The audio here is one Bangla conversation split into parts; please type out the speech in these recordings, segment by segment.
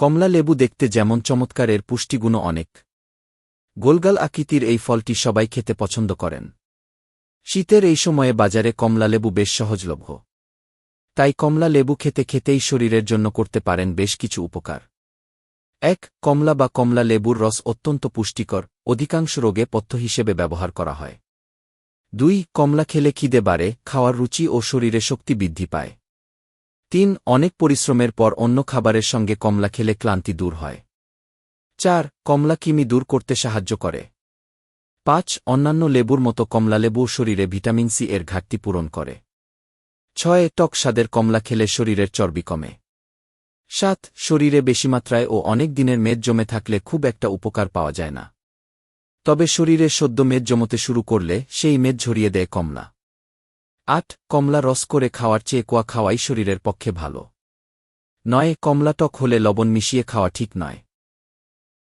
কমলা লেবু দেখতে যেমন চমৎকার, এর পুষ্টিগুণও অনেক। গোলগাল আকৃতির এই ফলটি সবাই খেতে পছন্দ করেন। শীতের এই সময়ে বাজারে কমলা লেবু বেশ সহজলভ্য। তাই কমলা লেবু খেতে খেতেই শরীরের জন্য করতে পারেন বেশ কিছু উপকার। এক, কমলা বা কমলা লেবুর রস অত্যন্ত পুষ্টিকর, অধিকাংশ রোগে পথ্য হিসেবে ব্যবহার করা হয়। দুই, কমলা খেলে খিদে বাড়ে, খাওয়ার রুচি ও শরীরে শক্তি বৃদ্ধি পায়। তিন, অনেক পরিশ্রমের পর অন্য খাবারের সঙ্গে কমলা খেলে ক্লান্তি দূর হয়। চার, কমলা কিমি দূর করতে সাহায্য করে। পাঁচ, অন্যান্য লেবুর মতো কমলা লেবু শরীরে ভিটামিন সি এর ঘাটতি পূরণ করে। ছয়, টক স্বাদের কমলা খেলে শরীরের চর্বি কমে। সাত, শরীরে বেশি মাত্রায় ও অনেক দিনের মেদ জমে থাকলে খুব একটা উপকার পাওয়া যায় না। তবে শরীরে সদ্য মেদ জমতে শুরু করলে সেই মেদ ঝরিয়ে দেয় কমলা। আট, কমলা রস করে খাওয়ার চেয়ে কোয়া খাওয়াই শরীরের পক্ষে ভালো। নয়, কমলা টক হলে লবণ মিশিয়ে খাওয়া ঠিক নয়।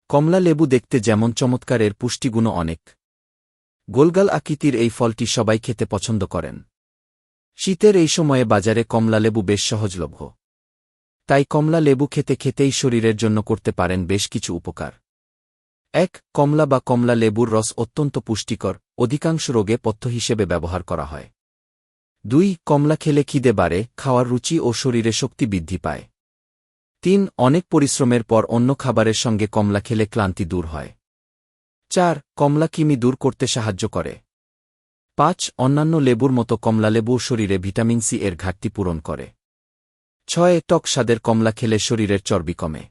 কমলা লেবু দেখতে যেমন চমৎকার, এর পুষ্টিগুণও অনেক। গোলগাল আকৃতির এই ফলটি সবাই খেতে পছন্দ করেন। শীতের এই সময়ে বাজারে কমলা লেবু বেশ সহজলভ্য। তাই কমলা লেবু খেতে খেতেই শরীরের জন্য করতে পারেন বেশ কিছু উপকার। এক, কমলা বা কমলা লেবুর রস অত্যন্ত পুষ্টিকর, অধিকাংশ রোগে পথ্য হিসেবে ব্যবহার করা হয়। দুই, কমলা খেলে খিদে বাড়ে, খাওয়ার রুচি ও শরীরে শক্তি বৃদ্ধি পায়। তিন, অনেক পরিশ্রমের পর অন্য খাবারের সঙ্গে কমলা খেলে ক্লান্তি দূর হয়। চার, কমলা কিমি দূর করতে সাহায্য করে। পাঁচ, অন্যান্য লেবুর মতো কমলা লেবু শরীরে ভিটামিন সি এর ঘাটতি পূরণ করে। ছয়, টক স্বাদের কমলা খেলে শরীরের চর্বি কমে।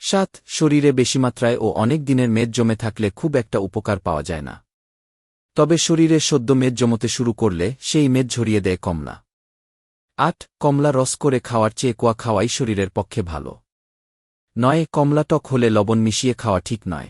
সাত, শরীরে বেশি মাত্রায় ও অনেক দিনের মেদ জমে থাকলে খুব একটা উপকার পাওয়া যায় না। তবে শরীরে সদ্য মেদ জমতে শুরু করলে সেই মেদ ঝরিয়ে দেয় কমলা। আট, কমলা রস করে খাওয়ার চেয়ে কোয়া খাওয়াই শরীরের পক্ষে ভালো। নয়, কমলা টক হলে লবণ মিশিয়ে খাওয়া ঠিক নয়।